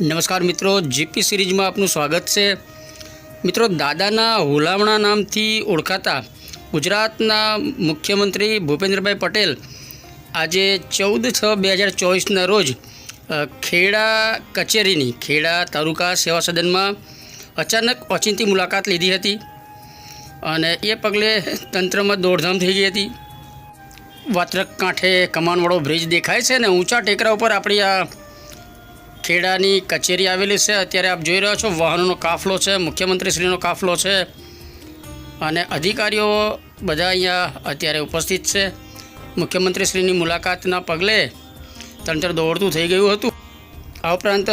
નમસ્કાર મિત્રો, જીપી સિરીઝમાં આપનું સ્વાગત છે. મિત્રો, દાદાના હુલામણા નામથી ઓળખાતા ગુજરાતના મુખ્યમંત્રી ભૂપેન્દ્રભાઈ પટેલ આજે ચૌદ છ બે હજાર ચોવીસના રોજ ખેડા કચેરીની, ખેડા તાલુકા સેવા સદનમાં અચાનક ઓચિંતી મુલાકાત લીધી હતી અને એ પગલે તંત્રમાં દોડધામ થઈ ગઈ હતી. વાત્રક કાંઠે કમાનવાળો બ્રિજ દેખાય છે ને ઊંચા ટેકરા ઉપર આપણી આ ખેડાની કચેરી આવેલી છે. અત્યારે આપ જોઈ રહ્યા છો, વાહનોનો કાફલો છે, મુખ્યમંત્રીશ્રીનો કાફલો છે અને અધિકારીઓ બધા અહીંયા અત્યારે ઉપસ્થિત છે. મુખ્યમંત્રીશ્રીની મુલાકાતના પગલે તંત્ર દોડતું થઈ ગયું હતું. આ ઉપરાંત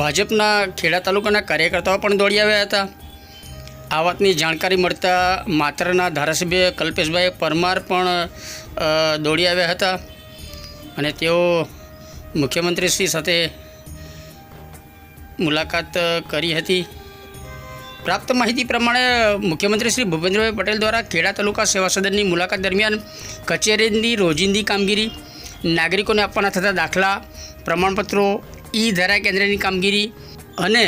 ભાજપના ખેડા તાલુકાના કાર્યકર્તાઓ પણ દોડી આવ્યા હતા. આ વાતની જાણકારી મળતા માત્રના ધારાસભ્ય કલ્પેશભાઈ પરમાર પણ દોડી આવ્યા હતા. અને તેઓ મુખ્યમંત્રીશ્રી સાથે મુલાકાત કરી હતી. પ્રાપ્ત માહિતી પ્રમાણે, મુખ્યમંત્રી શ્રી ભૂપેન્દ્રભાઈ પટેલ દ્વારા ખેડા તાલુકા સેવા સદનની મુલાકાત દરમિયાન કચેરીની રોજિંદી કામગીરી, નાગરિકોને આપવાના થતા દાખલા, પ્રમાણપત્રો, ઈ ધરા કેન્દ્રની કામગીરી અને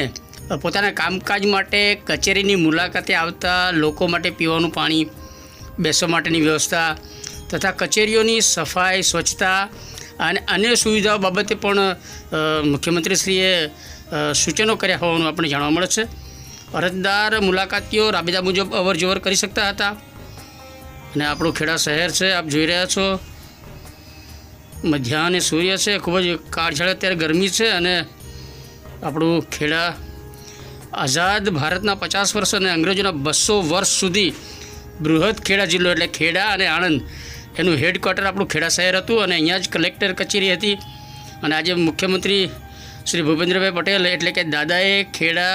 પોતાના કામકાજ માટે કચેરીની મુલાકાતે આવતા લોકો માટે પીવાનું પાણી બેસવા માટેની વ્યવસ્થા તથા કચેરીઓની સફાઈ, સ્વચ્છતા અને અન્ય સુવિધાઓ બાબતે પણ મુખ્યમંત્રીશ્રીએ સૂચનો કર્યા હોવાનું આપણે જાણવા મળે છે. અરજદાર મુલાકાતીઓ રાબેતા મુજબ અવરજવર કરી શકતા હતા. અને આપણું ખેડા શહેર છે, આપ જોઈ રહ્યા છો. મધ્યાહને સૂર્ય છે, ખૂબ જ કાળઝાળ અત્યારે ગરમી છે અને આપણું ખેડા આઝાદ ભારતના પચાસ વર્ષ અને અંગ્રેજોના બસો વર્ષ સુધી બૃહદ ખેડા જિલ્લો એટલે ખેડા અને આણંદ. એનું હેડક્વાર્ટર આપણું ખેડા શહેર હતું અને અહીંયા જ કલેક્ટર કચેરી હતી. અને આજે મુખ્યમંત્રી શ્રી ભૂપેન્દ્રભાઈ પટેલ એટલે કે દાદાએ ખેડા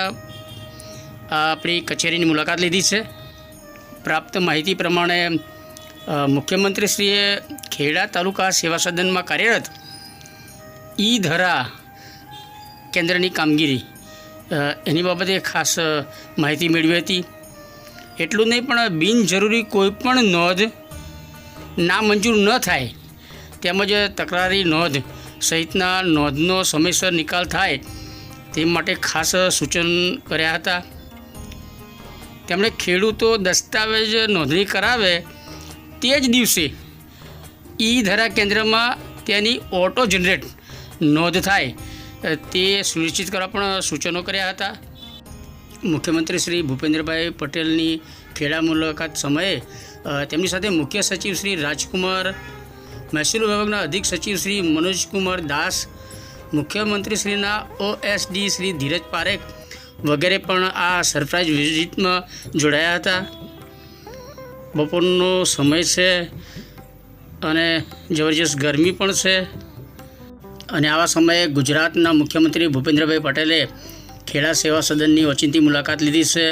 આપણી કચેરીની મુલાકાત લીધી છે. પ્રાપ્ત માહિતી પ્રમાણે મુખ્યમંત્રીશ્રીએ ખેડા તાલુકા સેવા સદનમાં કાર્યરત ઈ ધરા કેન્દ્રની કામગીરી એની બાબતે ખાસ માહિતી મેળવી હતી. એટલું નહીં પણ બિનજરૂરી કોઈપણ નોંધ નામંજૂર ન થાય, તેમજ તકરારી નોંધ સહિતના નોંધનો સમયસર નિકાલ થાય તે માટે ખાસ સૂચન કર્યા હતા. તેમણે ખેડૂતો દસ્તાવેજ નોંધણી કરાવે તે જ દિવસે ઈ ધરા કેન્દ્રમાં તેની ઓટો જનરેટ નોંધ થાય તે સુનિશ્ચિત કરવા પણ સૂચનો કર્યા હતા. મુખ્યમંત્રી શ્રી ભૂપેન્દ્રભાઈ પટેલની ખેડા મુલાકાત સમયે તેમની સાથે મુખ્ય સચિવ શ્રી રાજકુમાર મહેસૂલ વિભાગના અધિક સચિવ શ્રી મનોજકુમાર દાસ મુખ્યમંત્રીશ્રીના ઓએસડી શ્રી ધીરજ પારેખ વગેરે પણ આ સરપ્રાઇઝ વિઝિટમાં જોડાયા હતા. બપોરનો સમય છે અને જબરજસ્ત ગરમી પણ છે અને આવા સમયે ગુજરાતના મુખ્યમંત્રી ભૂપેન્દ્રભાઈ પટેલે ખેડા સેવા સદનની ઓચિંતી મુલાકાત લીધી છે.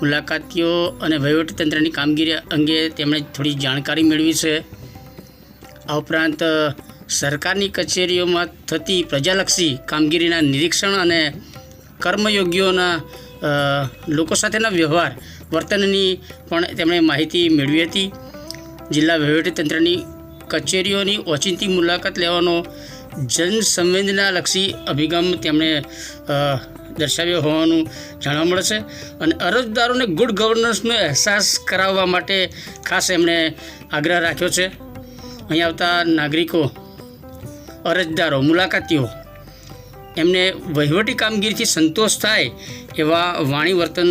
મુલાકાતીઓ અને વહીવટીતંત્રની કામગીરી અંગે તેમણે થોડી જાણકારી મેળવી છે. આ ઉપરાંત સરકારની કચેરીઓમાં થતી પ્રજાલક્ષી કામગીરીના નિરીક્ષણ અને કર્મયોગીઓના લોકો સાથેના વ્યવહાર વર્તનની પણ તેમણે માહિતી મેળવી હતી. જિલ્લા વહીવટીતંત્રની કચેરીઓની ઓચિંતી મુલાકાત લેવાનો જનસંવેદનાલક્ષી અભિગમ તેમણે દર્શાવ્યો હોવાનું જાણવા મળે છે અને અરજદારોને ગુડ ગવર્નન્સનો અહેસાસ કરાવવા માટે ખાસ એમણે આગ્રહ રાખ્યો છે. અહીં આવતા નાગરિકો, અરજદારો, મુલાકાતીઓ, એમને વહીવટી કામગીરીથી સંતોષ થાય એવા વાણી વર્તન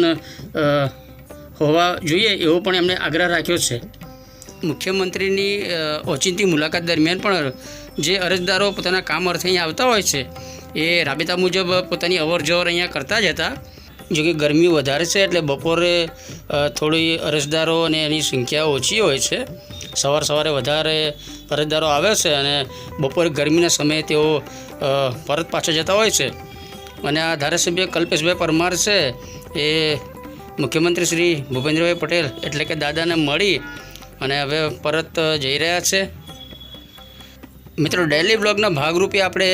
હોવા જોઈએ એવો પણ એમણે આગ્રહ રાખ્યો છે. મુખ્યમંત્રીની ઓચિંતી મુલાકાત દરમિયાન પણ જે અરજદારો પોતાના કામ અર્થે અહીંયા આવતા હોય છે, એ રાબેતા મુજબ પોતાની અવર જવર અહીંયા કરતા જ હતા. જો કે ગરમી વધારે છે એટલે બપોરે થોડી અરજદારો અને એની સંખ્યા ઓછી હોય છે. સવાર સવારે વધારે અરજદારો આવે છે અને બપોરે ગરમીના સમયે તેઓ પરત પાછા જતા હોય છે. અને આ ધારાસભ્ય કલ્પેશભાઈ પરમાર છે એ મુખ્યમંત્રી શ્રી ભૂપેન્દ્રભાઈ પટેલ એટલે કે દાદાને મળી અને હવે પરત જઈ રહ્યા છે. મિત્રો ડેલી બ્લોગના ભાગરૂપે આપણે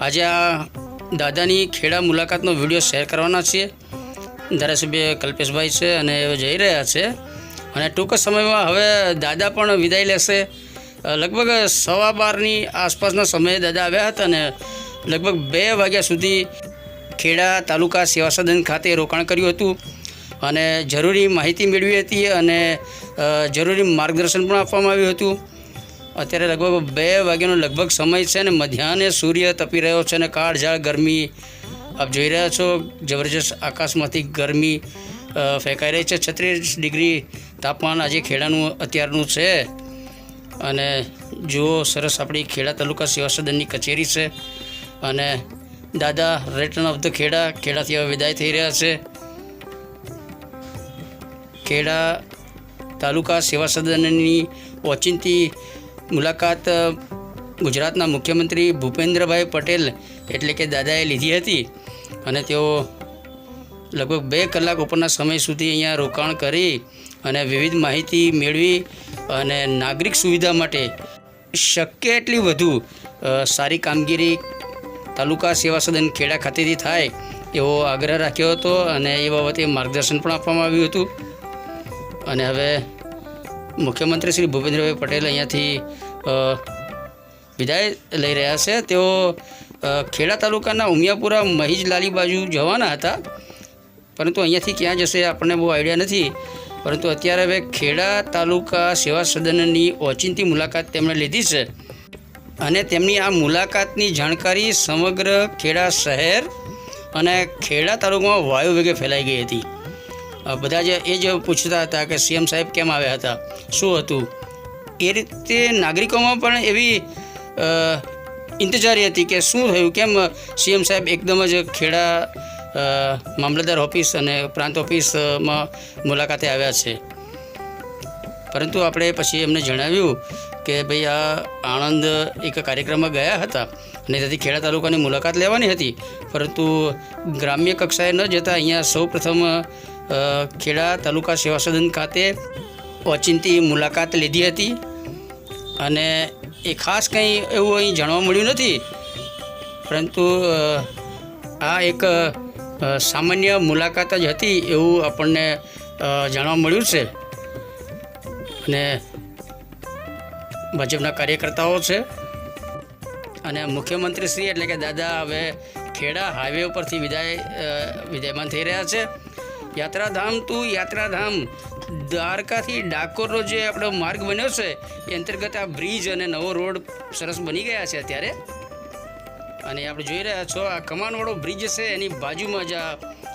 આજે આ દાદાની ખેડા મુલાકાતનો વીડિયો શેર કરવાના છીએ ધારાસભ્ય કલ્પેશભાઈ છે અને એ જઈ રહ્યા છે. અને ટૂંક સમયમાં હવે દાદા પણ વિદાય લેશે. લગભગ સવા બારની આસપાસના સમયે દાદા આવ્યા હતા અને લગભગ બે વાગ્યા સુધી ખેડા તાલુકા સેવા સદન ખાતે રોકાણ કર્યું હતું. અને જરૂરી માહિતી મેળવી હતી અને જરૂરી માર્ગદર્શન પણ આપવામાં આવ્યું હતું. અત્યારે લગભગ બે વાગ્યાનો લગભગ સમય છે અને મધ્યાહને સૂર્ય તપી રહ્યો છે અને કાળઝાળ ગરમી આપ જોઈ રહ્યા છો. જબરજસ્ત આકાશમાંથી ગરમી ફેંકાઈ રહી છે. છત્રીસ ડિગ્રી તાપમાન આજે ખેડાનું, અત્યારનું છે. અને જુઓ, સરસ આપણી ખેડા તાલુકા સેવા સદનની કચેરી છે. અને દાદા રિટર્ન ઓફ ધ ખેડા, ખેડાથી હવે વિદાય થઈ રહ્યા છે. ખેડા તાલુકા સેવા સદનની ઓચિંતી મુલાકાત ગુજરાતના મુખ્યમંત્રી ભૂપેન્દ્રભાઈ પટેલ એટલે કે દાદાએ લીધી હતી અને તેઓ લગભગ બે કલાક ઉપરના સમય સુધી અહીંયા રોકાણ કરી અને વિવિધ માહિતી મેળવી અને નાગરિક સુવિધા માટે શક્ય એટલી વધુ સારી કામગીરી તાલુકા સેવા સદન ખેડા ખાતેથી થાય એવો આગ્રહ રાખ્યો હતો અને એ બાબતે માર્ગદર્શન પણ આપવામાં આવ્યું હતું. અને હવે મુખ્યમંત્રી શ્રી ભૂપેન્દ્રભાઈ પટેલ અહીંયાથી વિદાય લઈ રહ્યા છે. તેઓ ખેડા તાલુકાના ઉમિયાપુરા મહીજ લાલી બાજુ જવાના હતા. પરંતુ અહીંયાથી ક્યાં જશે આપણને બહુ આઈડિયા નથી. પરંતુ અત્યારે હવે ખેડા તાલુકા સેવા સદનની ઓચિંતી મુલાકાત તેમણે લીધી છે. અને તેમની આ મુલાકાતની જાણકારી સમગ્ર ખેડા શહેર અને ખેડા તાલુકામાં વાયુ વેગે ફેલાઈ ગઈ હતી. બધા જ એ જ પૂછતા હતા કે સીએમ સાહેબ કેમ આવ્યા હતા, શું હતું? એ રીતે નાગરિકોમાં પણ એવી ઇંતજારી હતી કે શું થયું? કેમ સીએમ સાહેબ એકદમ જ ખેડા મામલતદાર ઓફિસ અને પ્રાંત ઓફિસમાં મુલાકાતે આવ્યા છે. પરંતુ આપણે પછી એમને જણાવ્યું કે ભાઈ આ આણંદ એક કાર્યક્રમમાં ગયા હતા અને ત્યાંથી ખેડા તાલુકાની મુલાકાત લેવાની હતી. પરંતુ ગ્રામ્ય કક્ષાએ ન જતાં અહીંયા સૌ પ્રથમ ખેડા તાલુકા સેવા સદન ખાતે ઓચિંતી મુલાકાત લીધી હતી અને એ ખાસ કંઈ એવું અહીં જાણવા મળ્યું નથી, પરંતુ આ એક સામાન્ય મુલાકાત જ હતી એવું આપણને જાણવા મળ્યું છે. અને ભાજપના કાર્યકર્તાઓ છે. અને મુખ્યમંત્રી શ્રી એટલે કે દાદા હવે ખેડા હાઈવે ઉપરથી વિદાય વિદાયમાન થઈ રહ્યા છે. યાત્રાધામ ટુ યાત્રાધામ. દ્વારકાથી ડાકોરનો જે આપણો માર્ગ બન્યો છે, એ અંતર્ગત આ બ્રિજ અને નવો રોડ સરસ બની ગયા છે અત્યારે. અને આપણે જોઈ રહ્યા છો, આ કમાનવાળો બ્રિજ છે, એની બાજુમાં જ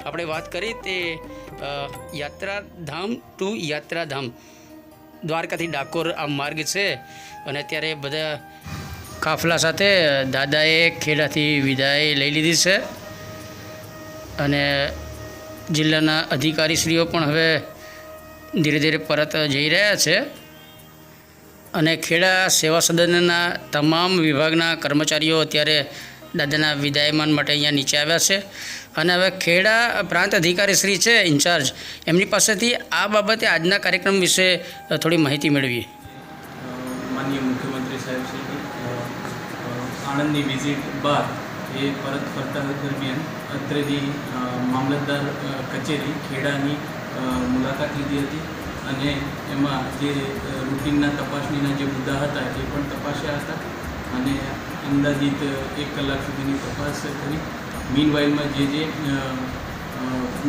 આપણે વાત કરી તે યાત્રાધામ ટુ યાત્રાધામ. દ્વારકાથી ડાકોર આ માર્ગ છે, અને અત્યારે બધા કાફલા સાથે દાદાએ ખેડાથી વિદાય લઈ લીધી છે. અને જિલ્લાના અધિકારીશ્રીઓ પણ હવે ધીરે ધીરે પરત જઈ રહ્યા છે. અને ખેડા સેવા સદનના તમામ વિભાગના કર્મચારીઓ અત્યારે દાદાના વિદાયમાન માટે અહીંયા નીચે આવ્યા છે. અને હવે ખેડા પ્રાંત અધિકારી શ્રી છે, ઇન્ચાર્જ, એમની પાસેથી આ બાબતે આજના કાર્યક્રમ વિશે થોડી માહિતી મેળવીએ. માનનીય મુખ્યમંત્રી સાહેબ શ્રી આણંદની વિઝિટ બાદ એ પરત ફરતા દરમિયાન અત્રેની મામલતદાર કચેરી ખેડાની મુલાકાત લીધી હતી અને એમાં જે રૂટિનના તપાસણીના જે મુદ્દા હતા એ પણ તપાસ્યા હતા અને અંદાજિત એક કલાક સુધીની તપાસ કરી. મીન વાઇલમાં જે જે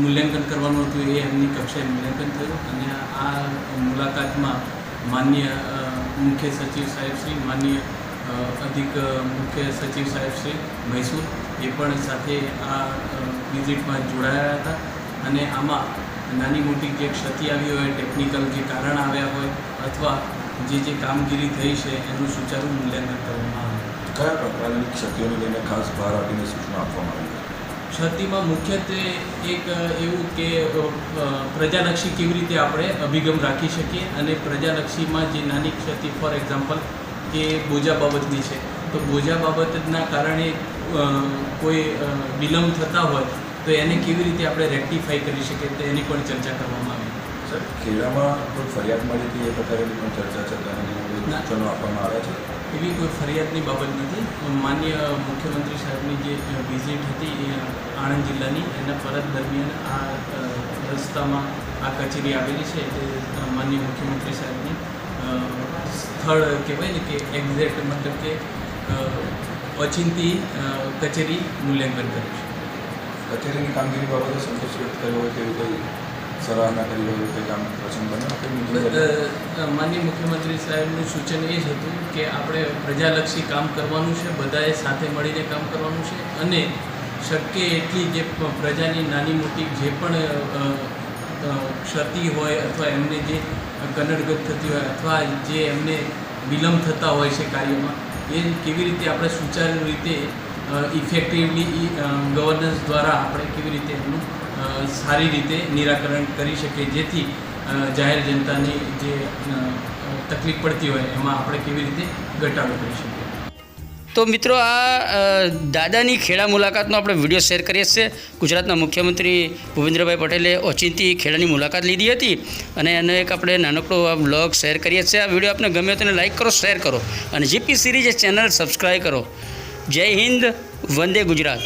મૂલ્યાંકન કરવાનું હતું એ એમની કક્ષાએ મૂલ્યાંકન થયું અને આ મુલાકાતમાં માન્ય મુખ્ય સચિવ સાહેબ શ્રી, માન્ય અધિક મુખ્ય સચિવ સાહેબ શ્રી મૈસૂર. એ પણ સાથે આ વિઝિટમાં જોડાયા હતા. અને આમાં નાની મોટી જે ક્ષતિ આવી હોય ટેકનિકલ જે કારણ આવ્યા હોય અથવા જે જે કામગીરી થઈ છે એનું સુચારુ મૂલ્યાંકન કરવામાં આવ્યું કયા પ્રકારની ક્ષતિઓને લઈને ખાસ ભાર આપીને સૂચના આપવામાં આવી ક્ષતિમાં મુખ્યત્વે એક એવું કે પ્રજાલક્ષી કેવી રીતે આપણે અભિગમ રાખી શકીએ અને પ્રજાલક્ષીમાં જે નાની ક્ષતિ ફોર એક્ઝામ્પલ કે બોજા બાબતની છે. તો બોજા બાબતના કારણે કોઈ વિલંબ થતા હોય તો એને કેવી રીતે આપણે રેક્ટિફાઈ કરી શકીએ? તો એની પણ ચર્ચા કરવામાં આવી. સર ખેડામાં કોઈ ફરિયાદ મળી હતી એ પ્રકારેની પણ ચર્ચા છે. સૂચનો આપવામાં આવ્યા છે? એવી કોઈ ફરિયાદની બાબત નથી. માન્ય મુખ્યમંત્રી સાહેબની જે વિઝિટ હતી એ આણંદ જિલ્લાની એના પરત દરમિયાન આ રસ્તામાં આ કચેરી આવેલી છે. તે માન્ય મુખ્યમંત્રી સાહેબની અ, સ્થળ કહેવાય ને કે એક્ઝેક્ટ મતલબ કે ઓચિંતી કચેરી મૂલ્યાંકન છે કચેરીની કામગીરી બાબતે સંતોષ વ્યક્ત કર્યો હોય તેવી કોઈ સરાહના કરી હોય તે કામ પ્રસંગ કરી? માનનીય મુખ્યમંત્રી સાહેબનું સૂચન એ જ હતું કે આપણે પ્રજાલક્ષી કામ કરવાનું છે બધાએ સાથે મળીને કામ કરવાનું છે અને શક્ય એટલી જે પ્રજાની નાની મોટી જે પણ ક્ષતિ હોય અથવા એમને જે કનડગત થતી હોય અથવા જે એમને વિલંબ થતા હોય છે કાર્યમાં, એ કેવી રીતે આપણે સુચારુ રીતે ઇફેક્ટિવલી ગવર્નન્સ દ્વારા આપણે કેવી રીતે એમનું સારી રીતે નિરાકરણ કરી શકીએ, જેથી જાહેર જનતાની જે તકલીફ પડતી હોય એમાં આપણે કેવી રીતે ઘટાડો કરી શકીએ. તો મિત્રો આ દાદાની ખેડા મુલાકાતનો આપણે વીડિયો શેર કરીએ છીએ. ગુજરાતના મુખ્યમંત્રી ભૂપેન્દ્રભાઈ પટેલે ઓચિંતી ખેડાની મુલાકાત લીધી હતી અને એનો એક આપણે નાનકડો આ બ્લોગ શેર કરીએ છીએ. આ વીડિયો આપને ગમે તેને લાઈક કરો શેર કરો અને જીપી સિરીઝ ચેનલ સબસ્ક્રાઈબ કરો. જય હિન્દ, વંદે ગુજરાત.